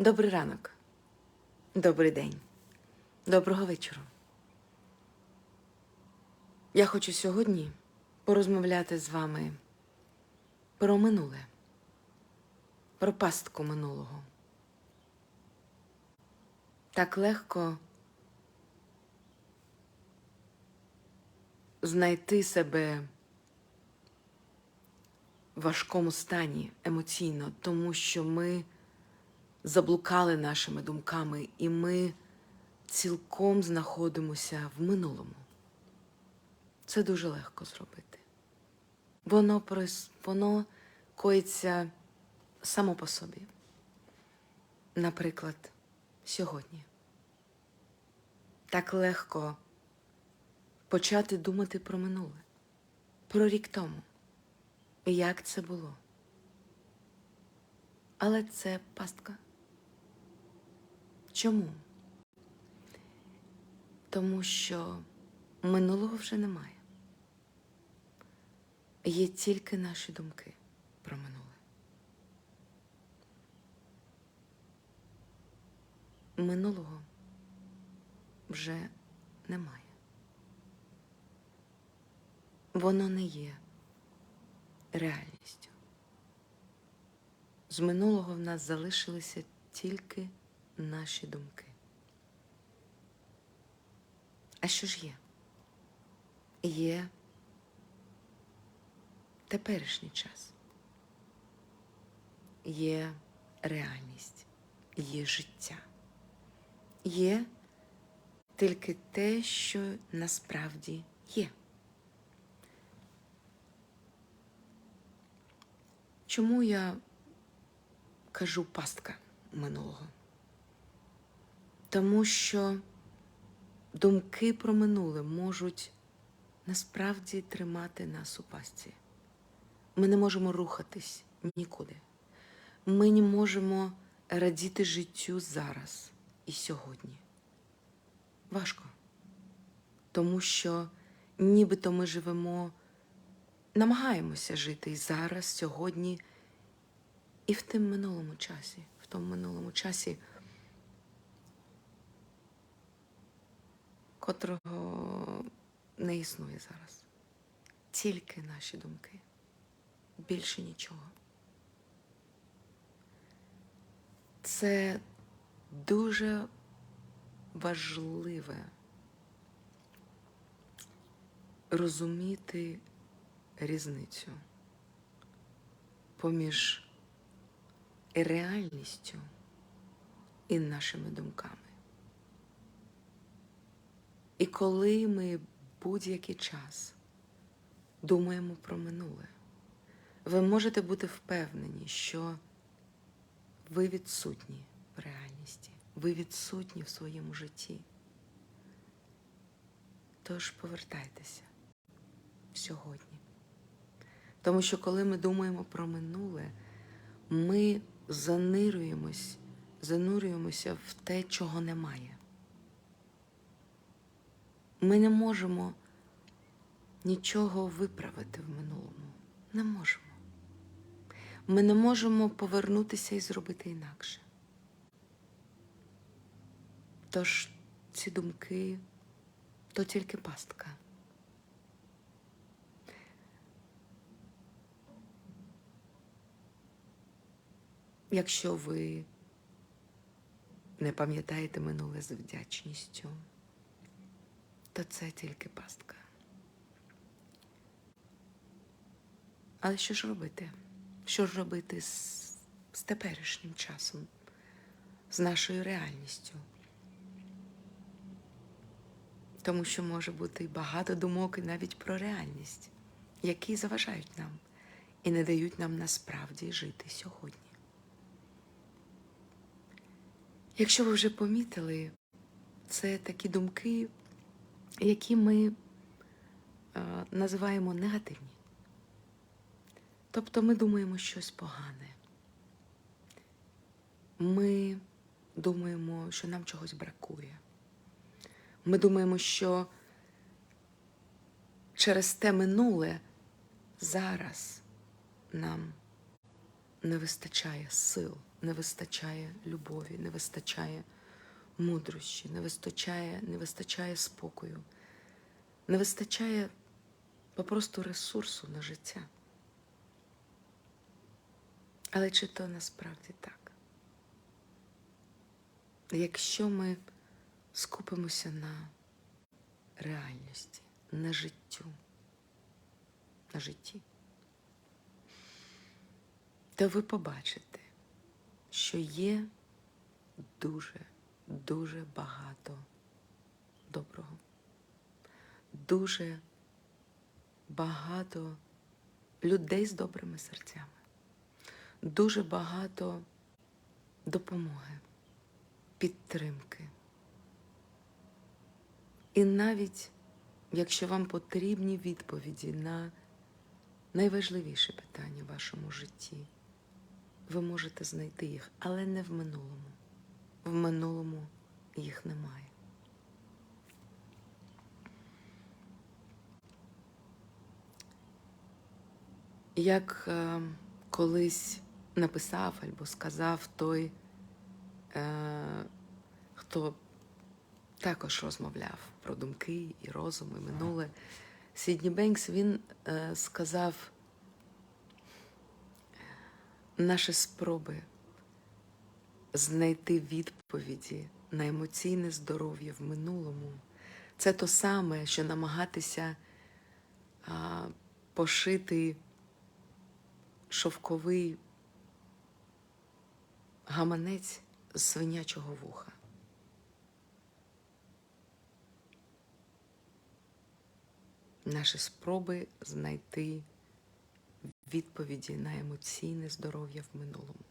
Добрий ранок, добрий день, доброго вечора. Я хочу сьогодні порозмовляти з вами про минуле, про пастку минулого. Так легко знайти себе в важкому стані емоційно, тому що ми заблукали нашими думками, і ми цілком знаходимося в минулому. Це дуже легко зробити. Воно, воно коїться само по собі. Наприклад, сьогодні. Так легко почати думати про минуле, про рік тому, як це було. Але це пастка. Чому? Тому що минулого вже немає. Є тільки наші думки про минуле. Минулого вже немає. Воно не є реальністю. З минулого в нас залишилися тільки наші думки. А що ж є? Є теперішній час. Є реальність, є життя. Є тільки те, що насправді є. Чому я кажу пастка минулого? Тому що думки про минуле можуть насправді тримати нас у пастці. Ми не можемо рухатись нікуди. Ми не можемо радіти життю зараз і сьогодні. Важко. Тому що нібито ми живемо, намагаємося жити і зараз, сьогодні, і в тим минулому часі, в тому минулому часі, котрого не існує зараз. Тільки наші думки. Більше нічого. Це дуже важливе розуміти різницю поміж реальністю і нашими думками. І коли ми будь-який час думаємо про минуле, ви можете бути впевнені, що ви відсутні в реальності, ви відсутні в своєму житті. Тож повертайтеся сьогодні. Тому що коли ми думаємо про минуле, ми занирюємось, занурюємося в те, чого немає. Ми не можемо нічого виправити в минулому. Не можемо. Ми не можемо повернутися і зробити інакше. Тож ці думки то тільки пастка. Якщо ви не пам'ятаєте минуле з вдячністю, то це тільки пастка. Але що ж робити? Що ж робити з, з теперішнім часом, з нашою реальністю? Тому що може бути багато думок і навіть про реальність, які заважають нам і не дають нам насправді жити сьогодні. Якщо ви вже помітили, це такі думки, які ми е, називаємо негативні. Тобто ми думаємо щось погане. Ми думаємо, що нам чогось бракує. Ми думаємо, що через те минуле зараз нам не вистачає сил не вистачає любові, не вистачає мудрощі, не вистачає, не вистачає спокою, не вистачає попросту ресурсу на життя. Але чи то насправді так? Якщо ми скупимося на реальності, на життю, на житті, то ви побачите, що є дуже, дуже багато доброго, дуже багато людей з добрими серцями, дуже багато допомоги, підтримки. І навіть якщо вам потрібні відповіді на найважливіші питання в вашому житті, ви можете знайти їх, але не в минулому. В минулому їх немає. Як е, колись написав або сказав той, е, хто також розмовляв про думки і розум, і минуле. Сідні Бенкс він е, сказав, наші спроби знайти відповіді на емоційне здоров'я в минулому це то саме, що намагатися а, пошити шовковий гаманець з свинячого вуха. Наші спроби знайти відповіді на емоційне здоров'я в минулому.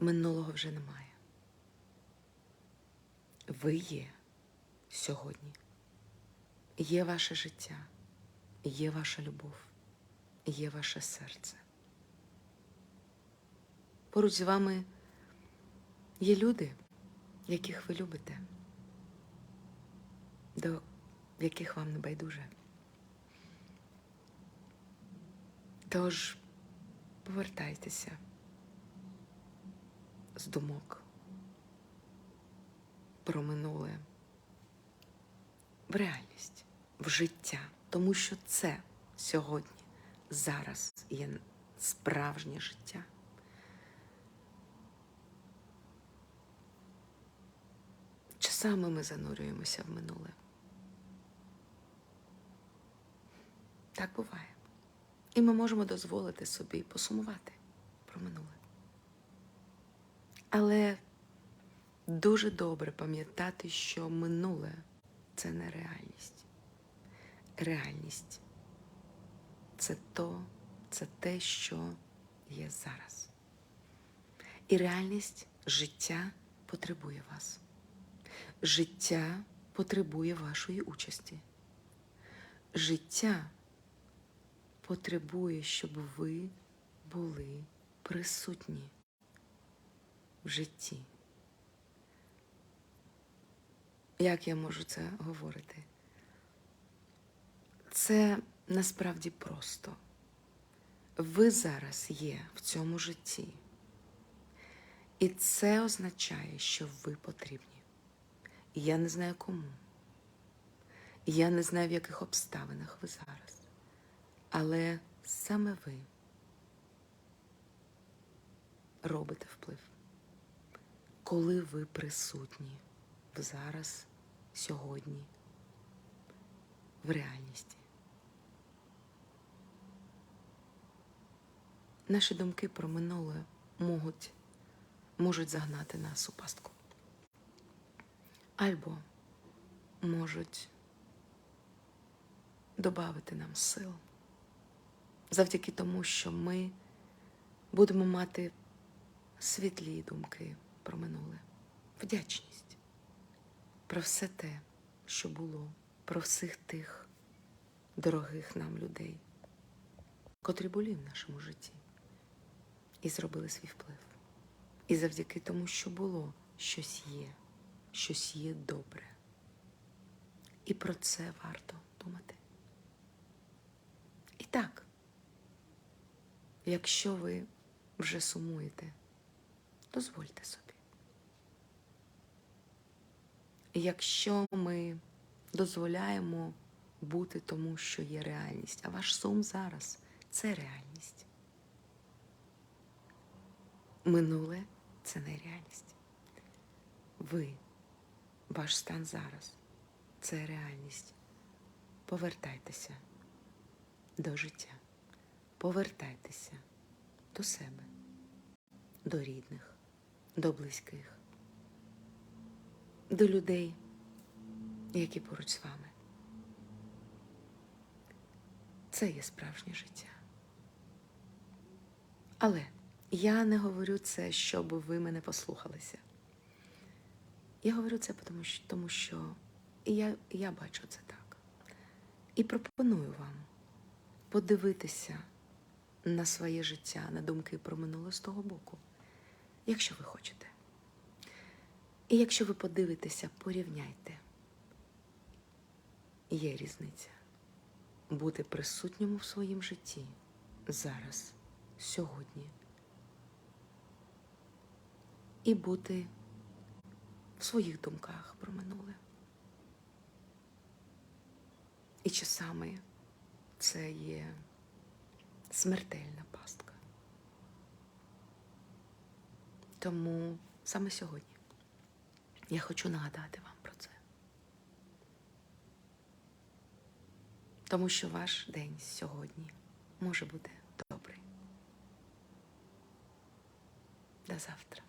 Минулого вже немає. Ви є сьогодні. Є ваше життя, є ваша любов, є ваше серце. Поруч з вами є люди, яких ви любите, до яких вам не байдуже. Тож повертайтеся з думок про минуле в реальність, в життя, тому що це сьогодні, зараз є справжнє життя. Часами ми занурюємося в минуле. Так буває. І ми можемо дозволити собі посумувати про минуле. Але дуже добре пам'ятати, що минуле це не реальність. Реальність це то, це те, що є зараз. І реальність життя потребує вас. Життя потребує вашої участі. Життя потребує, щоб ви були присутні житті. Як я можу це говорити? Це насправді просто. Ви зараз є в цьому житті. І це означає, що ви потрібні. І я не знаю кому. І я не знаю, в яких обставинах ви зараз. Але саме ви робите вплив, коли ви присутні в зараз, сьогодні, в реальності. Наші думки про минуле можуть, можуть загнати нас у пастку. Або можуть додати нам сил завдяки тому, що ми будемо мати світлі думки про минуле, вдячність про все те, що було, про всіх тих дорогих нам людей, котрі були в нашому житті і зробили свій вплив. І завдяки тому, що було, щось є, щось є добре. І про це варто думати. І так, Якщо ви вже сумуєте, дозвольте собі. Якщо ми дозволяємо бути тому, що є реальність, а ваш сум зараз це реальність. Минуле це не реальність. Ви, ваш стан зараз це реальність. Повертайтеся до життя. Повертайтеся до себе, до рідних, до близьких, до людей, які поруч з вами. Це є справжнє життя. Але я не говорю це, щоб ви мене послухалися. Я говорю це тому, що, тому що я, я бачу це так. І пропоную вам подивитися на своє життя, на думки про минуле з того боку, якщо ви хочете. І якщо ви подивитеся, порівняйте. Є різниця бути присутньому в своїм житті зараз, сьогодні, і бути в своїх думках про минуле. І часами це є смертельна пастка. Тому саме сьогодні я хочу нагадати вам про це. Тому що ваш день сьогодні може бути добрий. До завтра.